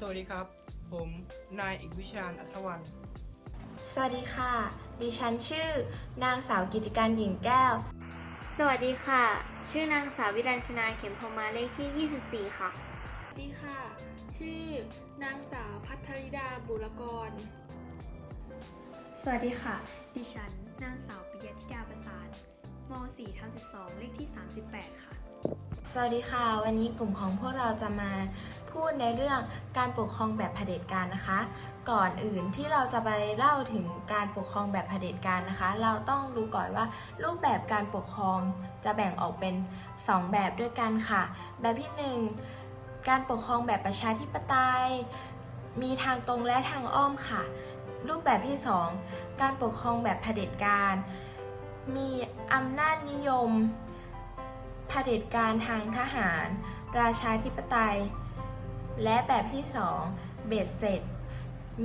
สวัสดีครับ ผมนายเอกวิชาญอัธวัน สวัสดีค่ะ ดิฉันชื่อ นางสาวกิติการหญิงแก้ว สวัสดีค่ะ ชื่อนางสาววิรัญชนาเข็มพรหมาเลขที่ 24 ค่ะ สวัสดีค่ะ ชื่อนางสาวพัทริดาบุรกร สวัสดีค่ะ ดิฉันนางสาวปิยธิดาประสานม 4 ทับ12 เลขที่ 38 ค่ะ สวัสดีค่ะ วันนี้กลุ่มของพวกเราจะมาพูดในเรื่องการปกครองแบบเผด็จการนะคะ ก่อนอื่นที่เราจะไปเล่าถึงการปกครองแบบเผด็จการนะคะ เราต้องรู้ก่อนว่ารูปแบบการปกครองจะแบ่งออกเป็น 2 แบบด้วยกันค่ะ แบบที่ 1 การปกครองแบบประชาธิปไตย มีทางตรงและทางอ้อมค่ะ รูปแบบที่ 2 การปกครองแบบเผด็จการ มีอำนาจนิยม เผด็จการทางทหาร ราชาธิปไตย และแบบที่ 2 เบสเสร็จ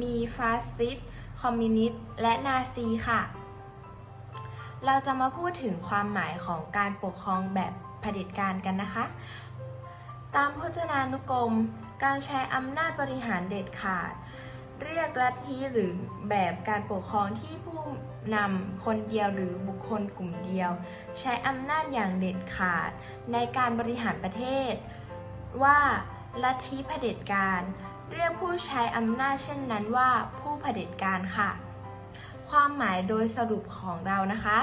มีฟาสซิสต์คอมมิวนิสต์และนาซีค่ะ เราจะมาพูดถึงความหมายของการปกครองแบบเผด็จการกันนะคะ ตามพจนานุกรม การใช้อำนาจบริหารเด็ดขาด เรียกลัทธิหรือแบบการปกครองที่ผู้นำคนเดียวหรือบุคคลกลุ่มเดียว ใช้อำนาจอย่างเด็ดขาดในการบริหารประเทศ ว่าลัทธิเผด็จการ เรียกผู้ใช้อำนาจเช่นนั้นว่าผู้เผด็จการค่ะ ความหมายโดยสรุปของเรานะคะ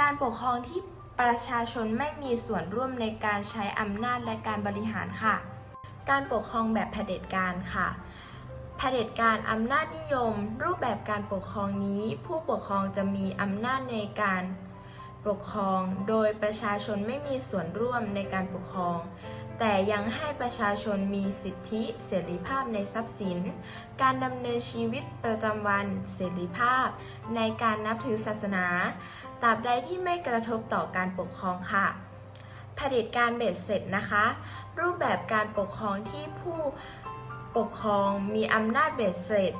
การปกครองที่ประชาชนไม่มีส่วนร่วมในการใช้อำนาจและการบริหารค่ะ การปกครองแบบเผด็จการค่ะ เผด็จการอำนาจนิยม รูปแบบการปกครองนี้ ผู้ปกครองจะมีอำนาจในการปกครอง โดยประชาชนไม่มีส่วนร่วมในการปกครอง แต่ยังให้ประชาชนมีสิทธิเสรีภาพในทรัพย์สิน การดำเนินชีวิตประจำวันเสรีภาพ ในการนับถือศาสนาตราบใดที่ไม่กระทบต่อการปกครองค่ะเผด็จการเบ็ดเสร็จนะคะ รูปแบบการปกครองที่ผู้ ปกครองมีอำนาจเบ็ดเสร็จ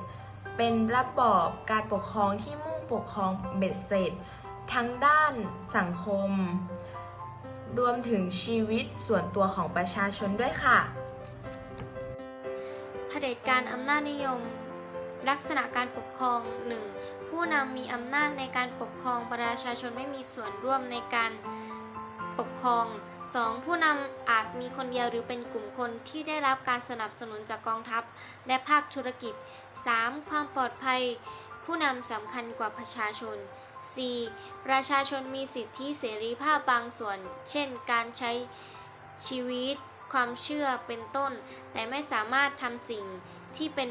เป็นระบอบการปกครองที่มุ่งปกครองเบ็ดเสร็จ ทั้งด้านสังคม รวมถึงชีวิตส่วนตัวของประชาชนด้วยค่ะเผด็จการอำนาจนิยม ลักษณะการปกครอง 1. ผู้นำมีอำนาจในการปกครองประชาชนไม่มีส่วนร่วมในการปกครอง 2. ผู้นำอาจมีคนเดียวหรือเป็นกลุ่มคนที่ได้รับการสนับสนุนจากกองทัพ และภาคธุรกิจ 3. ความปลอดภัย ผู้นำสำคัญกว่าประชาชน 4. ประชาชนมีสิทธิเสรีภาพบางส่วน เช่น การใช้ชีวิต ความเชื่อเป็นต้น แต่ไม่สามารถทำสิ่งที่เป็น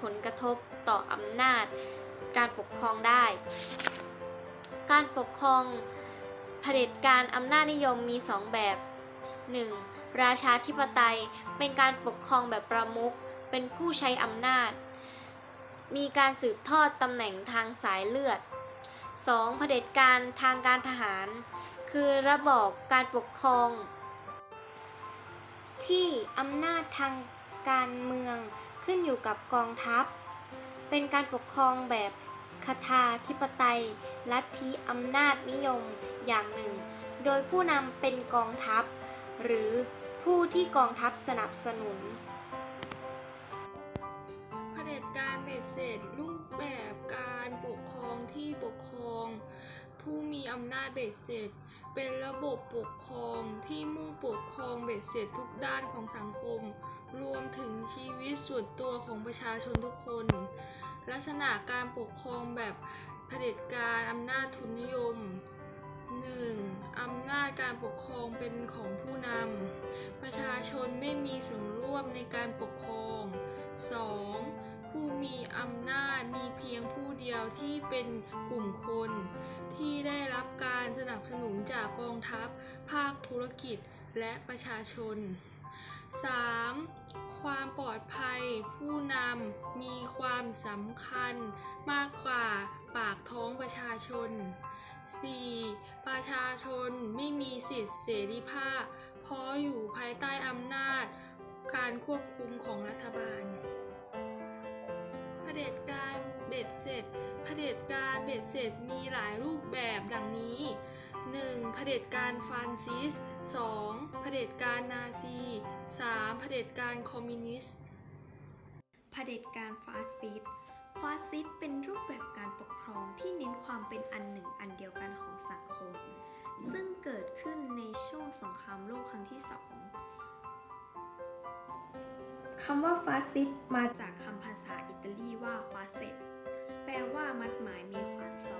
ผลกระทบต่ออำนาจ การปกครองได้ การปกครอง เผด็จการอำนาจนิยมมี2แบบ 1. ราชาธิปไตยเป็นการปกครองแบบประมุขเป็นผู้ใช้อำนาจ มีการสืบทอดตำแหน่งทางสายเลือด 2. เผด็จการทางการทหาร คือระบอบการปกครอง ที่อำนาจทางการเมืองขึ้นอยู่กับกองทัพ เป็นการปกครองแบบคทาธิปไตย ลัทธิอำนาจนิยมอย่างหนึ่ง โดยผู้นำเป็นกองทัพ หรือผู้ที่กองทัพสนับสนุนเผด็จการเบ็ดเสร็จรูปแบบการปกครองที่ปกครอง ผู้มีอำนาจเบ็ดเสร็จ เป็นระบบปกครองที่มุ่งปกครองเบ็ดเสร็จทุกด้านของสังคม รวมถึงชีวิตส่วนตัวของประชาชนทุกคน ลักษณะการปกครองแบบ เผด็จการอำนาจทุนนิยม 1. อำนาจการปกครองเป็นของผู้นำ ประชาชนไม่มีส่วนร่วมในการปกครอง 2. ผู้มีอำนาจมีเพียงผู้เดียวที่เป็นกลุ่มคน ที่ได้รับการสนับสนุนจากกองทัพ ภาคธุรกิจและประชาชน 3. ความปลอดภัยผู้นำมีความสำคัญมากกว่าปากท้องประชาชน 4. ประชาชนไม่มีสิทธิเสรีภาพ เพราะอยู่ภายใต้อำนาจการควบคุมของรัฐบาลเผด็จการเบ็ดเสร็จเผด็จการเบ็ดเสร็จมีหลายรูปแบบดังนี้ 1. เผด็จการฟรานซิส 2. เผด็จการนาซี 3. เผด็จการคอมมิวนิสต์เผด็จการฟาสซิสต์ฟาสซิสต์เป็นรูปแบบการปกครองที่เน้นความเป็นอันหนึ่งอันเดียวกันของสังคม ซึ่งเกิดขึ้นในช่วงสงครามโลกครั้งที่สองคำว่าฟาสซิสต์มาจากคำภาษาอิตาลีว่าฟาเซตแปลว่ามัดหมายมีขวานซ้อน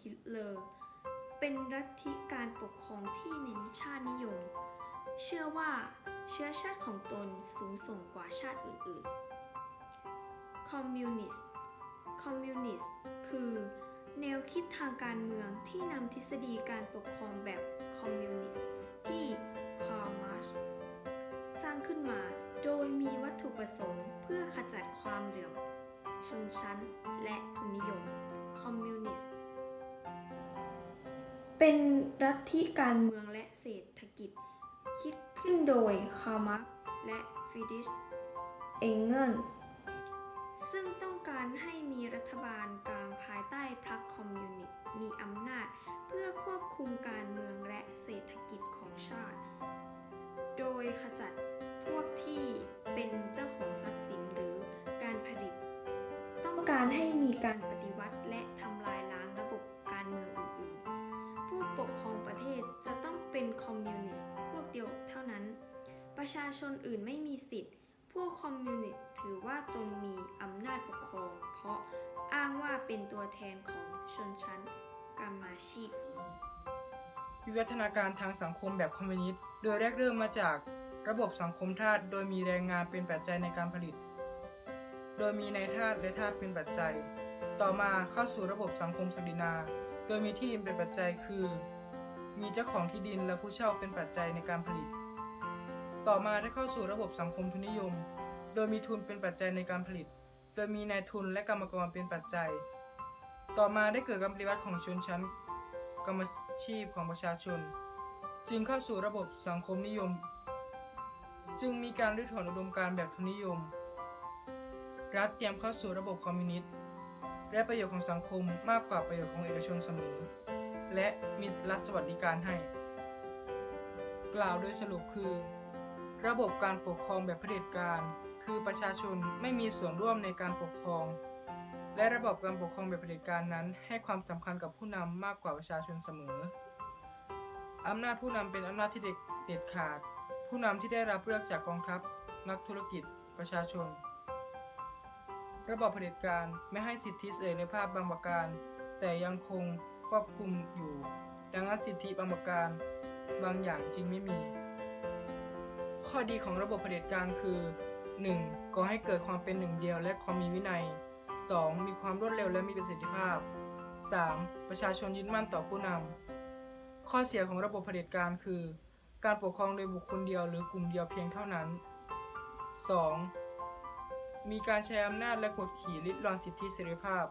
ฮิตเลอร์ เป็นลัทธิการปกครองที่เน้นชาตินิยม เชื่อว่าเชื้อชาติของตนสูงส่งกว่าชาติอื่นๆ คอมมิวนิสต์ คอมมิวนิสต์คือ แนวคิดทางการเมืองที่นำทฤษฎีการปกครองแบบคอมมิวนิสต์ที่คาร์มาร์ชสร้างขึ้นมาโดยมีวัตถุประสงค์เพื่อขจัดความเหลื่อมชนชั้นและทุนนิยม คอมมิวนิสต์ เป็นรัฐที่การเมืองและเศรษฐกิจ คิดขึ้นโดยคาร์มาร์กและฟิดิชเองเกิลซึ่งต้องการให้มีรัฐบาลกลางภายใต้พรรคคอมมิวนิสต์มีอำนาจเพื่อควบคุมการเมืองและเศรษฐกิจของชาติ โดยขจัดพวกที่เป็นเจ้าของทรัพย์สินหรือการผลิต ต้องการให้มีการ ประชาชนอื่นไม่มีสิทธิ์ พวกคอมมิวนิสต์ถือว่าตนมีอำนาจปกครอง เพราะอ้างว่าเป็นตัวแทนของชนชั้นกรรมาชีพ วิวัฒนาการทางสังคมแบบคอมมิวนิสต์ โดยแรกเริ่มมาจากระบบสังคมทาส โดยมีแรงงานเป็นปัจจัยในการผลิต โดยมีนายทาสและทาสเป็นปัจจัย ต่อมาเข้าสู่ระบบสังคมศักดินา โดยมีที่ดินเป็นปัจจัยคือ มีเจ้าของที่ดินและผู้เช่าเป็นปัจจัยในการผลิต ต่อมาได้เข้าสู่ระบบสังคมทุนนิยม โดยมีทุนเป็นปัจจัยในการผลิต โดยมีนายทุนและกรรมกรเป็นปัจจัย ต่อมาได้เกิดการปฏิวัติของชนชั้น กรรมชีพของประชาชน จึงเข้าสู่ระบบสังคมนิยม จึงมีการรื้อถอนอุดมการณ์แบบทุนนิยม รัฐเตรียมเข้าสู่ระบบคอมมิวนิสต์และประโยชน์ของสังคมมากกว่าประโยชน์ของเอกชนเสมอ และมีรัฐสวัสดิการให้ กล่าวโดยสรุปคือ ระบบการปกครองแบบเผด็จการ คือประชาชนไม่มีส่วนร่วมในการปกครอง และระบบการปกครองแบบเผด็จการนั้น ให้ความสำคัญกับผู้นำมากกว่าประชาชนเสมออำนาจผู้นำเป็นอำนาจที่เด็ดเด็ดขาด ผู้นำที่ได้รับเลือกจากกองทัพ นักธุรกิจ ประชาชน ระบบเผด็จการไม่ให้สิทธิเสรีภาพบางประการ แต่ยังคงควบคุมอยู่ ดังนั้นสิทธิบางประการ บางอย่างจึงไม่มี ข้อดีของระบบเผด็จการคือ 1. ก่อให้เกิดความเป็นหนึ่งเดียวและความมีวินัย 2. มีความรวดเร็วและมีประสิทธิภาพ 3. ประชาชนยึดมั่นต่อผู้นำ ข้อเสียของระบบเผด็จการคือ การปกครองโดยบุคคลเดียวหรือกลุ่มเดียวเพียงเท่านั้น 2. มีการใช้อำนาจและกดขี่ลิดรอนสิทธิเสรีภาพ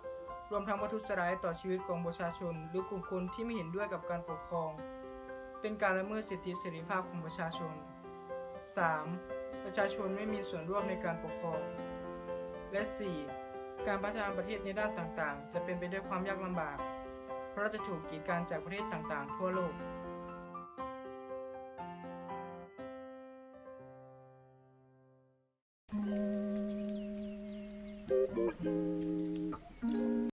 รวมทั้งประทุษร้ายต่อชีวิตของประชาชน หรือกลุ่มคนที่ไม่เห็นด้วยกับการปกครอง เป็นการละเมิดสิทธิเสรีภาพของประชาชน 3. ประชาชนไม่มีส่วนร่วมในการปกครอง และ 4. การพัฒนาประเทศในด้านต่างๆ จะเป็นไปด้วยความยากลำบาก เพราะจะถูกกีดกันจากประเทศต่างๆ ทั่วโลก